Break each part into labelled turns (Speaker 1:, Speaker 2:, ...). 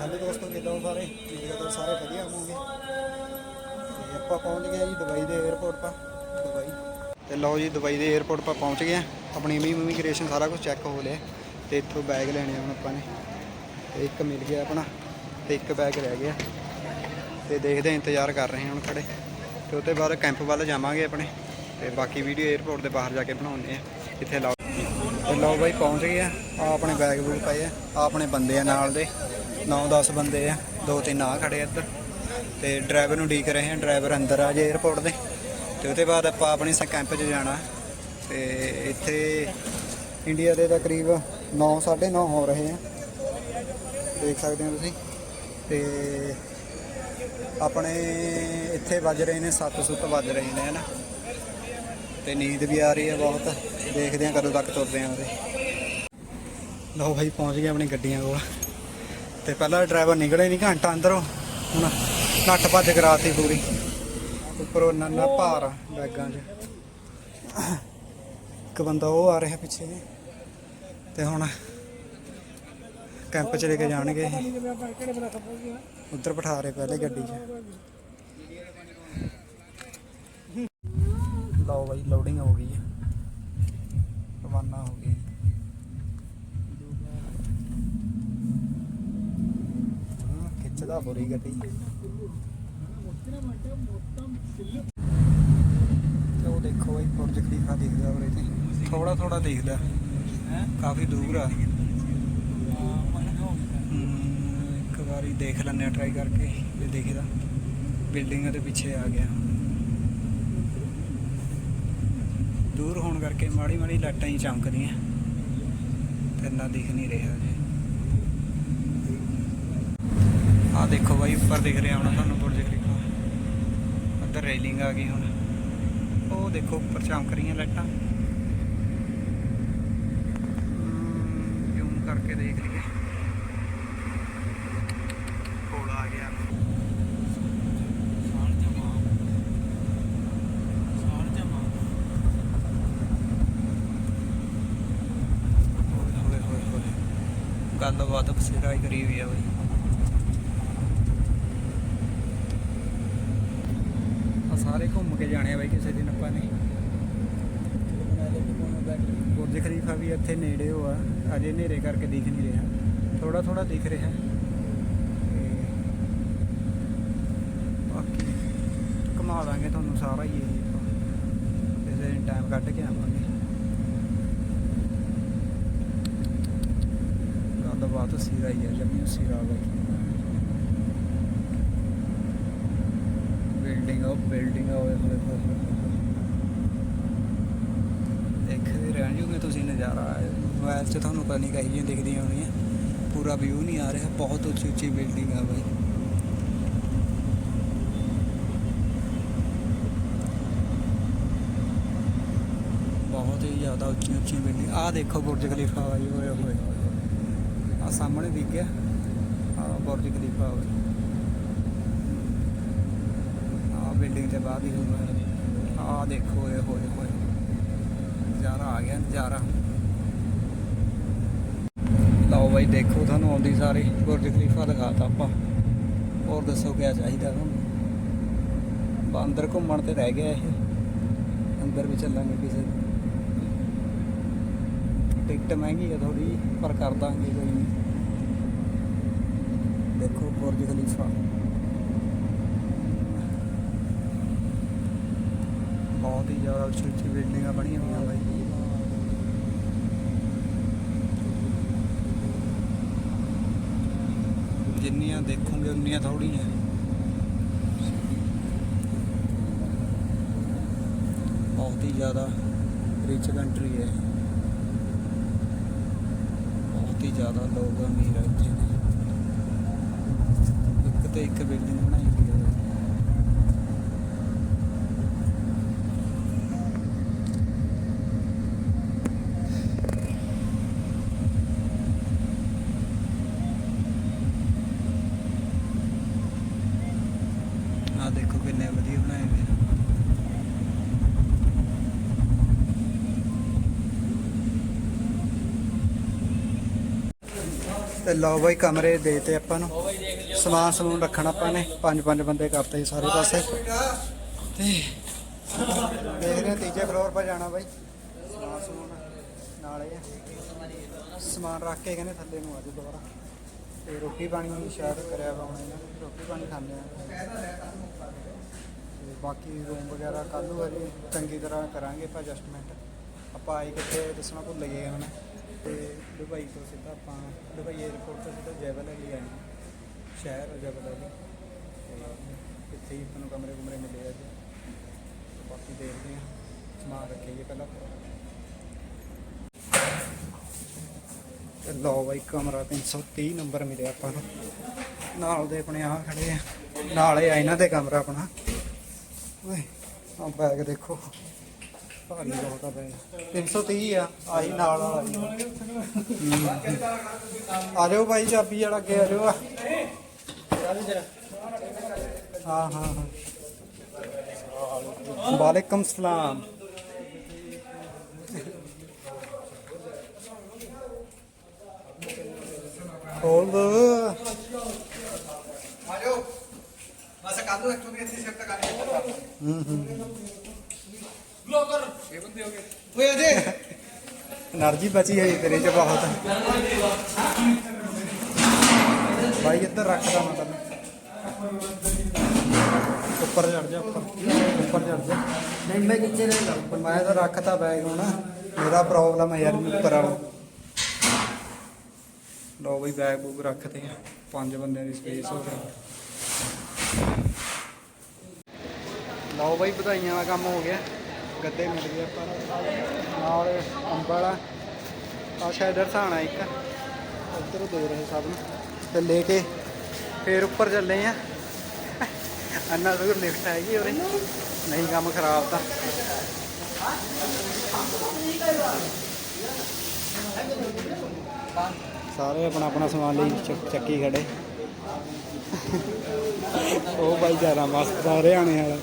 Speaker 1: Hello ਦੋਸਤੋ, ਕਿੱਦਾਂ ਹੋ ਸਾਰੇ? ਠੀਕ ਹੈ ਤਾਂ ਸਾਰੇ ਵਧੀਆ ਹੋਵੋਗੇ? ਤੇ ਆਪਾਂ ਪਹੁੰਚ ਗਏ ਜੀ ਦੁਬਈ ਦੇ 에어ਪੋਰਟ 'ਪਾ ਦੁਬਈ। ਤੇ ਲਓ ਜੀ, ਦੁਬਈ ਦੇ 에어ਪੋਰਟ 'ਪਾ ਪਹੁੰਚ ਗਏ ਆਪਣੀ ਇਮੀਗ੍ਰੇਸ਼ਨ ਸਾਰਾ ਕੁਝ ਚੈੱਕ ਹੋ ਲਿਆ। ਤੇ ਇੱਥੋਂ ਬੈਗ ਲੈਣੇ ਹੁਣ ਆਪਾਂ ਨੇ। ਤੇ ਇੱਕ ਮਿਲ ਗਿਆ ਆਪਣਾ, ਤੇ ਇੱਕ ਬੈਗ ਰਹਿ ਗਿਆ। ਤੇ ਦੇਖਦੇ ਇੰਤਜ਼ਾਰ ਕਰ ਰਹੇ ਹਾਂ ਹੁਣ ਖੜੇ। ਤੇ ਉਹਤੇ ਬਾਅਦ ਕੈਂਪ ਵੱਲ ਜਾਵਾਂਗੇ ਆਪਣੇ। ਤੇ ਬਾਕੀ ਵੀਡੀਓ 에어ਪੋਰਟ ਦੇ ਬਾਹਰ ਜਾ ਕੇ ਬਣਾਉਂਦੇ ਆ। ਇੱਥੇ ਲਓ। ਲਓ ਬਾਈ, ਪਹੁੰਚ ਗਏ ਆ। ਆਪਣੇ ਬੈਗ ਬੂਗ ਪਾਏ ਆ। ਆਪਣੇ ਬੰਦੇ ਆ ਨਾਲ ਦੇ। 9-10 ਬੰਦੇ ਆ ਦੋ ਤਿੰਨ ਆ ਖੜੇ ਇੱਧਰ। ਤੇ ਡਰਾਈਵਰ ਨੂੰ ਡੀਕ ਰਹੇ ਆ, ਡਰਾਈਵਰ ਅੰਦਰ ਆ ਜੇ 에ਅਰਪੋਰਟ ਦੇ। ਤੇ ਉਹਦੇ ਬਾਅਦ ਆਪਾਂ ਆਪਣੇ ਕੈਂਪ 'ਚ ਜਾਣਾ। ਤੇ ਇੱਥੇ ਇੰਡੀਆ ਦੇ ਤਕਰੀਬ 9 9:30 ਹੋ ਰਹੇ ਆ। ਦੇਖ ਸਕਦੇ ਹੋ ਤੁਸੀਂ। ਤੇ ਆਪਣੇ ਇੱਥੇ ਵੱਜ ਰਹੇ ਨੇ 7 ਵੱਜ ਰਹੇ ਨੇ, ਹਨਾ। ਤੇ ਨੀਂਦ ਵੀ ਆ ਰਹੀ ਹੈ ਬਹੁਤ। ਦੇਖਦੇ ਹਾਂ ਕਦੋਂ ਤੱਕ ਤੁਰਦੇ ਆਂ ਉਹਦੇ। ਲਓ ਭਾਈ ਪਹੁੰਚ ਗਏ ਆਪਣੀ ਗੱਡੀਆਂ ਕੋਲ। ਤੇ ਪਹਿਲਾਂ ਡਰਾਈਵਰ ਨਿਕਲੇ ਨਹੀਂ ਘੰਟਾ ਅੰਦਰੋਂ। ਹੁਣ ਨੱਠ ਭੱਜ ਕਰਾਤੀ ਪੂਰੀ। ਉੱਪਰੋਂ ਨੰਨਾ ਭਾਰ ਆ ਬੈਗਾਂ 'ਚ। ਇੱਕ ਬੰਦਾ ਉਹ ਆ ਰਿਹਾ ਪਿੱਛੇ। ਤੇ ਹੁਣ ਕੈਂਪ 'ਚ ਲੈ ਕੇ ਜਾਣਗੇ ਉੱਧਰ ਬਿਠਾ ਰਹੇ ਪਹਿਲੇ ਗੱਡੀ 'ਚ। ਲਓ ਬਾਈ ਲੋਡਿੰਗ ਹੋ ਗਈ ਹੈ। ਰਵਾਨਾ ਹੋ ਗਈ ਬੁਰੀ ਗੱਡੀ। ਤੇ ਉਹ ਦੇਖੋ ਬਾਈ ਬੁਰਜ ਖਲੀਫਾ ਦਿਖਦਾ ਉਰੇ ਤੇ। ਥੋੜਾ ਥੋੜਾ ਦਿਖਦਾ। ਕਾਫੀ ਦੂਰ ਆ। ਇੱਕ ਵਾਰੀ ਦੇਖ ਆ ਟਰਾਈ ਕਰਕੇ ਜੇ ਦਿਖਦਾ। ਬਿਲਡਿੰਗਾਂ ਦੇ ਪਿੱਛੇ ਆ ਗਿਆ। ਦੂਰ ਹੋਣ ਕਰਕੇ ਮਾੜੀ ਮਾੜੀ ਲਾਈਟਾਂ ਹੀ ਚਮਕਦੀਆਂ। ਤੇ ਇੰਨਾ ਦਿਖ ਨਹੀਂ ਰਿਹਾ ਜੀ। ਆ ਦੇਖੋ ਬਾਈ ਉੱਪਰ ਦਿਖ ਰਿਹਾ ਹੁਣ ਤੁਹਾਨੂੰ ਬੁਰਜ ਖਲੀਫਾ ਉੱਧਰ ਰੇਲਿੰਗ ਆ ਗਈ ਹੁਣ। ਉਹ ਦੇਖੋ ਉੱਪਰ ਚਮਕ ਰਹੀਆਂ ਲਾਈਟਾਂ। ਜ਼ੂਮ ਕਰਕੇ ਦੇਖ ਲਈਏ। ਕੋਲ ਆ ਗਿਆ। ਗੱਲਬਾਤ ਬਸੇਰਾ ਹੀ ਕਰੀ ਹੋਈ ਆ ਬਈ ਆ ਸਾਰੇ ਘੁੰਮ ਕੇ ਜਾਣੇ ਆ ਬਾਈ ਕਿਸੇ ਦਿਨ ਆਪਾਂ ਨੇ। ਬੁਰਜ ਖਲੀਫਾ ਵੀ ਇੱਥੇ ਨੇੜੇ ਹੋ ਆ। ਅਜੇ ਹਨੇਰੇ ਕਰਕੇ ਦਿਖ ਨਹੀਂ ਰਿਹਾ। ਥੋੜਾ ਥੋੜਾ ਦਿਖ ਰਿਹਾ। ਤੇ ਬਾਕੀ ਘੁਮਾ ਦਾਂਗੇ ਤੁਹਾਨੂੰ ਸਾਰਾ ਹੀ ਇਹ ਕਿਸੇ ਦਿਨ ਟਾਈਮ ਕੱਢ ਕੇ ਆਵਾਂਗੇ। ਗੱਲਬਾਤ ਸਿਰਾ ਹੀ ਆ, ਜਮੀ ਸਿਰਾ ਬਾਈ। ਬਿਲਡਿੰਗ ਆ ਬਿਲਡਿੰਗ ਆ ਹੋਏ ਹੋਏ ਹੋਏ ਹੋਏ ਹੋਏ। ਦੇਖਦੇ ਰਹਿ ਜੂਗੇ ਤੁਸੀਂ ਨਜ਼ਾਰਾ ਮੋਬਾਈਲ 'ਚ ਤੁਹਾਨੂੰ ਪਤਾ ਨਹੀਂ ਕਹੀ ਜਿਹੀਆਂ ਦਿਖਦੀਆਂ ਹੋਣੀਆਂ ਪੂਰਾ ਵਿਊ ਨਹੀਂ ਆ ਰਿਹਾ। ਬਹੁਤ ਉੱਚੀ ਉੱਚੀ ਬਿਲਡਿੰਗ ਆ ਬਾਈ। ਬਹੁਤ ਹੀ ਜ਼ਿਆਦਾ ਉੱਚੀਆਂ ਉੱਚੀਆਂ ਬਿਲਡਿੰਗ ਆਹ ਦੇਖੋ ਬੁਰਜ ਖਲੀਫਾ ਬਾਈ, ਹੋਏ ਹੋਏ। ਆ ਸਾਹਮਣੇ ਦਿਖ ਗਿਆ। ਆ ਬੁਰਜ ਖਲੀਫਾ ਹੋਏ ਆ ਬਿਲਡਿੰਗ ਤੇ ਬਾਅਦ ਹੀ ਆ ਦੇਖੋ ਇਹ ਹੋਏ ਹੋਏ। ਨਜ਼ਾਰਾ ਆ ਗਿਆ, ਨਜ਼ਾਰਾ। ਲਓ ਬਾਈ, ਦੇਖੋ ਤੁਹਾਨੂੰ ਆਉਂਦੀ ਸਾਰੀ। ਬੁਰਜ ਖਲੀਫਾ ਦਿਖਾਤਾ ਆਪਾਂ। ਹੋਰ ਦੱਸੋ ਕਿਆ ਚਾਹੀਦਾ ਤੁਹਾਨੂੰ? ਬਾ ਅੰਦਰ ਘੁੰਮਣ ਤੇ ਰਹਿ ਗਿਆ ਇਹ। ਅੰਦਰ ਵੀ ਚੱਲਾਂਗੇ ਕਿਸੇ ਟਿਕਟ ਮਹਿੰਗੀ ਹੈ ਥੋੜੀ ਪਰ ਕਰ ਦਾਂਗੇ ਕੋਈ ਨਹੀਂ। ਦੇਖੋ ਬੁਰਜ ਖਲੀਫਾ ਬਹੁਤ ਹੀ ਜ਼ਿਆਦਾ ਉੱਚੀ ਉੱਚੀ ਬਿਲਡਿੰਗਾਂ ਬਣੀਆਂ ਹੋਈਆਂ ਬਾਈ। ਜਿੰਨੀਆਂ ਦੇਖੋਗੇ ਉਨੀਆਂ ਥੋੜੀਆਂ ਬਹੁਤ ਹੀ ਜ਼ਿਆਦਾ ਰਿਚ ਕੰਟਰੀ ਹੈ। ਬਹੁਤ ਹੀ ਜ਼ਿਆਦਾ ਲੋਕ ਅਮੀਰ ਹੈ ਇੱਥੇ। ਇੱਕ ਤੇ ਇੱਕ ਬਿਲਡਿੰਗ ਬਣਾਈ ਹੋਈ ਹੈ ਆ ਦੇਖੋ ਕਿੰਨੇ ਵਧੀਆ ਬਣਾਏ ਹੋਏ ਆ ਤੇ ਲਓ ਬਾਈ ਕਮਰੇ ਦੇਤੇ ਆਪਾਂ ਨੂੰ। ਸਮਾਨ ਸਮੂਨ ਰੱਖਣਾ ਆਪਾਂ ਨੇ। ਪੰਜ ਪੰਜ ਬੰਦੇ ਕਰਤੇ ਸਾਰੇ ਪਾਸੇ। ਤੇ ਦੇਖਦੇ ਹਾਂ ਤੀਜੇ ਫਲੋਰ 'ਤੇ ਜਾਣਾ ਬਾਈ। ਸਮਾਨ ਸਮੂਨ ਨਾਲੇ ਸਮਾਨ ਰੱਖ ਕੇ ਕਹਿੰਦੇ ਥੱਲੇ ਨੂੰ ਆ ਜਾਓ ਦੁਬਾਰਾ। ਤੇ ਰੋਟੀ ਪਾਣੀ ਵੀ ਸ਼ਾਇਦ ਕਰਿਆ ਵਾ ਹੁਣ ਇਹਨਾਂ ਰੋਟੀ ਪਾਣੀ ਖਾਂਦੇ ਆ। ਤੇ ਬਾਕੀ ਰੂਮ ਵਗੈਰਾ ਕੱਲ੍ਹ ਨੂੰ ਹਜੇ ਚੰਗੀ ਤਰ੍ਹਾਂ ਕਰਾਂਗੇ ਆਪਾਂ ਐਡਜਸਟਮੈਂਟ ਆਪਾਂ ਆਏ ਕਿੱਥੇ ਦੱਸਣਾ ਭੁੱਲ ਗਏ ਹੁਣ। ਤੇ ਦੁਬਈ ਤੋਂ ਸਿੱਧਾ ਆਪਾਂ, ਦੁਬਈ 에ਅਰਪੋਰਟ ਤੋਂ ਸਿੱਧਾ ਜੈਬਲ ਅਲੀ ਆਏ ਹਾਂ। ਸ਼ਹਿਰ ਜੈਬਲ ਅਲੀ ਤੇ ਇੱਥੇ ਹੀ ਆਪਾਂ ਨੂੰ ਕਮਰੇ ਕੁਮਰੇ ਮਿਲੇ ਅੱਜ ਤੇ ਬਾਕੀ ਦੇਖਦੇ ਹਾਂ। ਸਮਾਨ ਰੱਖੀਏ ਪਹਿਲਾਂ। ਤੇ ਲਓ ਬਾਈ, ਕਮਰਾ 330 ਨੰਬਰ ਮਿਲਿਆ ਆਪਾਂ ਨੂੰ। ਨਾਲ ਦੇ ਆਪਣੇ ਆ ਖੜੇ ਆ। ਨਾਲੇ ਆ ਇਹਨਾਂ ਦੇ ਕਮਰਾ ਆਪਣਾ। ਓਏ ਆ ਬੈਗ ਦੇਖੋ। ਭਾਰੀ ਬਹੁਤ ਆ ਬੈਗ 330 ਆ ਆਹੀ ਨਾਲ ਵਾਲਾ। ਆ ਜਾਓ ਭਾਈ ਚਾਬੀ ਵਾਲਾ ਅੱਗੇ ਆ ਜਾਓ। ਆ ਹਾਂ ਹਾਂ ਹਾਂ। ਵਾਲੇਕਮ ਸਲਾਮ। ਖੋਲ ਦੋ।
Speaker 2: ਬਸ ਕੱਲ ਨੂੰ ਇੱਥੇ ਸਿਰ ਤੱਕ ਆਣੇ
Speaker 1: ਹੂੰ ਹੂੰ।
Speaker 2: ਓਏ
Speaker 1: ਬਚੀ ਹੈ ਤੇਰੇ ਚ ਬਹੁਤ। ਭਾਈ ਇੱਧਰ ਰੱਖਦਾ ਮੈਂ ਤੈਨੂੰ। ਉੱਪਰ ਚੜ ਜਾ ਉੱਪਰ। ਉੱਪਰ ਚੜ ਜਾ।
Speaker 2: ਨਹੀਂ ਮੈਂ ਨੀਚੇ ਰਹਿ ਲਾ ਉੱਪਰ
Speaker 1: ਮੈਂ ਤਾਂ ਰੱਖਤਾ ਬੈਗ ਹੁਣ। ਮੇਰਾ ਪ੍ਰੋਬਲਮ ਹੈ ਯਾਰ ਉੱਪਰ ਵਾਲਾ। ਲੋ ਬਈ ਬੈਗ ਬੂਗ ਰੱਖਦੇ ਆ। ਪੰਜ ਬੰਦਿਆਂ ਦੀ ਸਪੇਸ ਹੋ ਗਈ। ਲਓ ਬਈ ਵਧਾਈਆਂ ਦਾ ਕੰਮ ਹੋ ਗਿਆ। ਗੱਦੇ ਮਿਲ ਗਏ ਆਪਾਂ ਨਾਲ ਅੰਬਲ ਆ ਆ ਸ਼ਾਇਦ ਰਸਾਣਾ ਇੱਕ। ਉੱਧਰ ਦੇ ਰਹੇ ਸਭ ਨੂੰ। ਤੇ ਲੈ ਕੇ ਫੇਰ ਉੱਪਰ ਚੱਲੇ ਆ। ਅੰਨਾ ਦੂਰ ਲਿਫਟ ਹੈਗੀ ਉਰੇ। ਨਹੀਂ, ਕੰਮ ਖਰਾਬ ਤਾਂ। ਸਾਰੇ ਆਪਣਾ ਆਪਣਾ ਸਮਾਨ ਲਈ ਚੱਕੀ ਖੜੇ। ਉਹ ਬਾਈ ਜ਼ਿਆਦਾ ਮਸਤ ਆ, ਹਰਿਆਣੇ ਵਾਲਾ।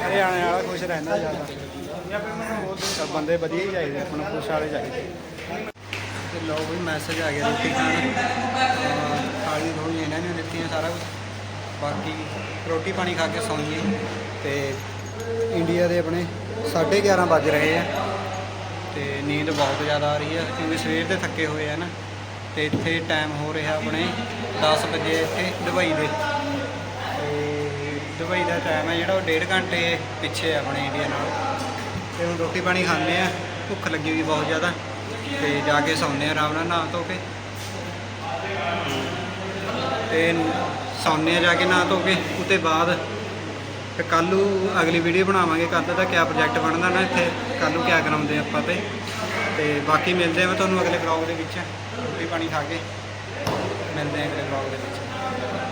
Speaker 1: ਹਰਿਆਣੇ ਵਾਲਾ ਖੁਸ਼ ਰਹਿੰਦਾ ਜ਼ਿਆਦਾ। ਤਾਂ ਬੰਦੇ ਵਧੀਆ ਹੀ ਚਾਹੀਦੇ ਆਪਾਂ ਨੂੰ ਖੁਸ਼ ਵਾਲੇ ਚਾਹੀਦੇ ਤੇ ਲਓ ਵੀ ਮੈਸੇਜ ਆ ਗਿਆ ਰੋਟੀ ਖਾਣ ਅਹ ਥਾਲੀ ਇਹਨਾਂ ਨੇ ਦਿੱਤੀਆਂ ਸਾਰਾ ਕੁਝ ਬਾਕੀ ਰੋਟੀ ਪਾਣੀ ਖਾ ਕੇ ਸੌਂਈਏ ਤੇ ਇੰਡੀਆ ਦੇ ਆਪਣੇ 11:30 ਵੱਜ ਰਹੇ ਆ। ਤੇ ਨੀਂਦ ਬਹੁਤ ਜ਼ਿਆਦਾ ਆ ਰਹੀ ਹੈ ਕਿਉਂਕਿ ਸਵੇਰ ਦੇ ਥੱਕੇ ਹੋਏ ਆ ਨਾ। ਤੇ ਇੱਥੇ ਟਾਈਮ ਹੋ ਰਿਹਾ ਆਪਣੇ 10 ਵਜੇ ਇੱਥੇ ਦੁਬਈ ਦੇ। ਤੇ ਦੁਬਈ ਦਾ ਟਾਈਮ ਹੈ ਜਿਹੜਾ ਉਹ ਡੇਢ ਘੰਟੇ ਪਿੱਛੇ ਹੈ ਆਪਣੇ ਇੰਡੀਆ ਨਾਲ। ਤੇ ਹੁਣ ਰੋਟੀ ਪਾਣੀ ਖਾਂਦੇ ਆ, ਭੁੱਖ ਲੱਗੀ ਹੋਈ ਬਹੁਤ ਜ਼ਿਆਦਾ। ਤੇ ਜਾ ਕੇ ਸੌਂਦੇ ਆ ਆਰਾਮ ਨਾਲ, ਨਹਾ ਧੋ ਕੇ। ਤੇ ਸੌਂਦੇ ਆ ਜਾ ਕੇ ਨਹਾ ਧੋ ਕੇ ਉਤੇ ਬਾਅਦ ਫਿਰ ਕੱਲ੍ਹ ਨੂੰ ਅਗਲੀ ਵੀਡੀਓ ਬਣਾਵਾਂਗੇ, ਕੱਲ੍ਹ ਦਾ ਕਿਆ ਪ੍ਰੋਜੈਕਟ ਬਣਦਾ ਨਾ ਇੱਥੇ, ਕੱਲ੍ਹ ਨੂੰ ਕਿਆ ਕਰਾਉਂਦੇ ਆਪਾਂ ਤੇ। ਤੇ ਬਾਕੀ ਮਿਲਦੇ ਆ ਮੈਂ ਤੁਹਾਨੂੰ ਅਗਲੇ ਵਲੌਗ ਦੇ ਵਿੱਚ। ਰੋਟੀ ਪਾਣੀ ਖਾ ਕੇ ਮਿਲਦੇ ਆ ਅਗਲੇ ਵਲੌਗ ਦੇ ਵਿੱਚ।